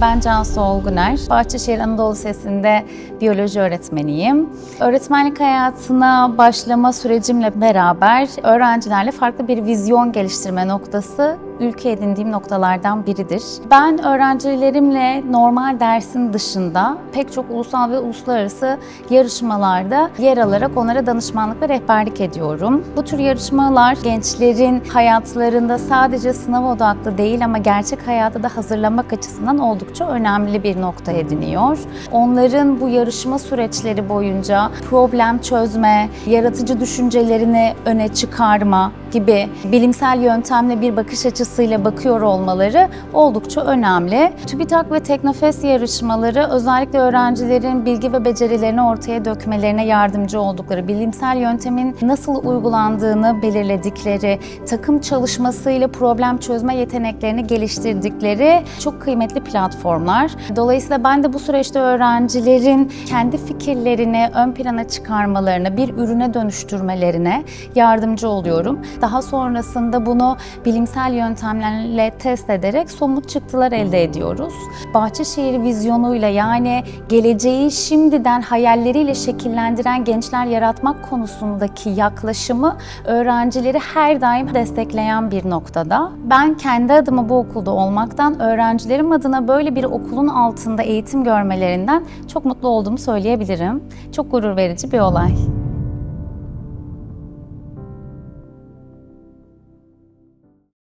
Ben Cansu Olguner. Bahçeşehir Anadolu Lisesi'nde biyoloji öğretmeniyim. Öğretmenlik hayatına başlama sürecimle beraber öğrencilerle farklı bir vizyon geliştirme noktası ülke edindiğim noktalardan biridir. Ben öğrencilerimle normal dersin dışında pek çok ulusal ve uluslararası yarışmalarda yer alarak onlara danışmanlık ve rehberlik ediyorum. Bu tür yarışmalar gençlerin hayatlarında sadece sınav odaklı değil ama gerçek hayata da hazırlamak açısından oldukça önemli bir nokta ediniyor. Onların bu yarışma süreçleri boyunca problem çözme, yaratıcı düşüncelerini öne çıkarma gibi bilimsel yöntemle bir bakış açısıyla bakıyor olmaları oldukça önemli. TÜBİTAK ve Teknofest yarışmaları özellikle öğrencilerin bilgi ve becerilerini ortaya dökmelerine yardımcı oldukları, bilimsel yöntemin nasıl uygulandığını belirledikleri, takım çalışmasıyla problem çözme yeteneklerini geliştirdikleri çok kıymetli platformlar. Dolayısıyla ben de bu süreçte öğrencilerin kendi fikirlerini ön plana çıkarmalarına, bir ürüne dönüştürmelerine yardımcı oluyorum. Daha sonrasında bunu bilimsel yöntemlerle test ederek somut çıktılar elde ediyoruz. Bahçeşehir vizyonuyla yani geleceği şimdiden hayalleriyle şekillendiren gençler yaratmak konusundaki yaklaşımı öğrencileri her daim destekleyen bir noktada. Ben kendi adıma bu okulda olmaktan, öğrencilerim adına böyle bir okulun altında eğitim görmelerinden çok mutlu olduğumu söyleyebilirim. Çok gurur verici bir olay.